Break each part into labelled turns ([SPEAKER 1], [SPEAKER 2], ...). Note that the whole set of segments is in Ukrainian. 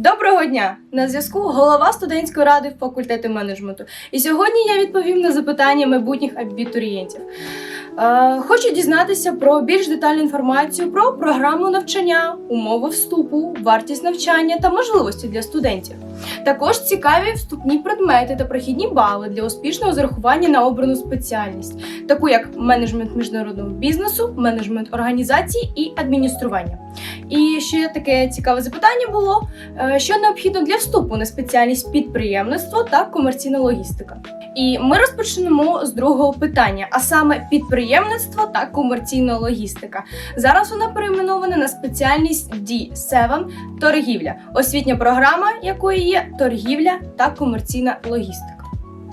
[SPEAKER 1] Доброго дня! На зв'язку голова студентської ради факультету менеджменту. І сьогодні я відповім на запитання майбутніх абітурієнтів. Е, хочу дізнатися про більш детальну інформацію про програму навчання, умови вступу, вартість навчання та можливості для студентів. Також цікаві вступні предмети та прохідні бали для успішного зарахування на обрану спеціальність, таку як менеджмент міжнародного бізнесу, менеджмент організації і адміністрування. І ще таке цікаве запитання було: е, що необхідно для вступу на спеціальність підприємництво та комерційна логістика. І ми розпочнемо з другого питання, а саме підприємництво та комерційна логістика. Зараз вона перейменована на спеціальність D7 торгівля, освітня програма якої є торгівля та комерційна логістика.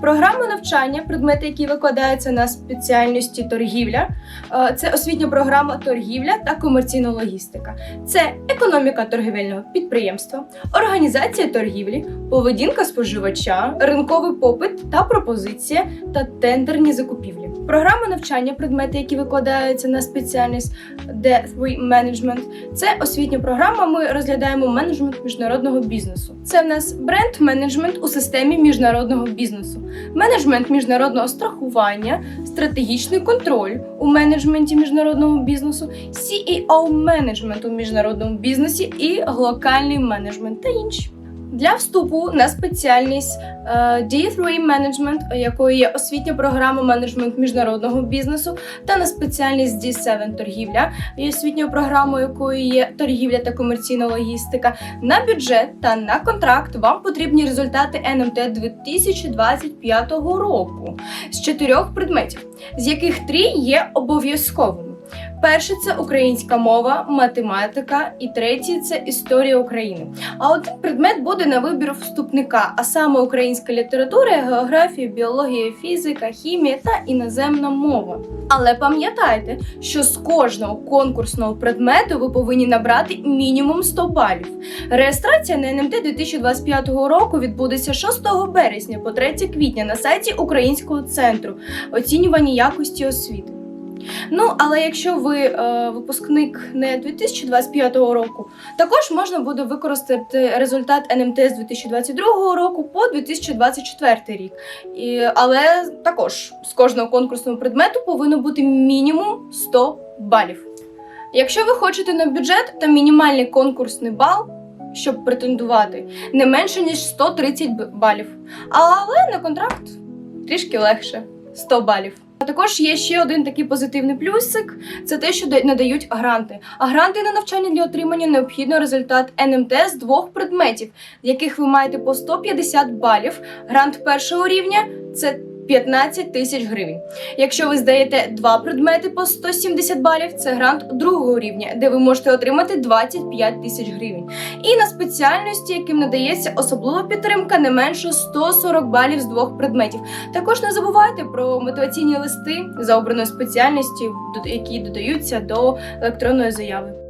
[SPEAKER 1] Програма навчання, предмети, які викладаються на спеціальності торгівля, е, це освітня програма торгівля та комерційна логістика. Це економіка торгівельного підприємства, організація торгівлі, поведінка споживача, ринковий попит та пропозиція та тендерні закупівлі. Програма навчання, предмети, які викладаються на спеціальність D3 Management, це освітня програма. Ми розглядаємо менеджмент міжнародного бізнесу. Це в нас бренд менеджмент у системі міжнародного бізнесу, менеджмент міжнародного страхування, стратегічний контроль у менеджменті міжнародного бізнесу, CEO менеджмент у міжнародному бізнесі і локальний менеджмент та інші. Для вступу на спеціальність е, D3 Management, якою є освітня програма менеджмент міжнародного бізнесу, та на спеціальність D7 торгівля, і освітньою програмою, якою є торгівля та комерційна логістика. На бюджет та на контракт вам потрібні результати НМТ 2025 року з чотирьох предметів, з яких три є обов'язковими. Перше це українська мова, математика, і третій це історія України. А один предмет буде на вибір вступника, а саме українська література, географія, біологія, фізика, хімія та іноземна мова. Але пам'ятайте, що з кожного конкурсного предмету ви повинні набрати мінімум 100 балів. Реєстрація на НМТ 2025 року відбудеться 6 березня по 3 квітня на сайті Українського центру оцінювання якості освіти. Ну, але якщо ви е, випускник не 2025 року, також можна буде використати результат НМТ з 2022 року по 2024 рік. І, але також з кожного конкурсного предмету повинно бути мінімум 100 балів. Якщо ви хочете на бюджет, то мінімальний конкурсний бал, щоб претендувати, не менше ніж 130 б- балів. Але на контракт трішки легше 100 балів. А також є ще один такий позитивний плюсик: це те, що надають гранти. А гранти на навчання для отримання необхідно результат НМТ з двох предметів, яких ви маєте по 150 балів. Грант першого рівня це 15 тисяч гривень. Якщо ви здаєте два предмети по 170 балів, це грант другого рівня, де ви можете отримати 25 тисяч гривень. І на спеціальності, яким надається особлива підтримка, не менше 140 балів з двох предметів. Також не забувайте про мотиваційні листи за обраною спеціальністю, які додаються до електронної заяви.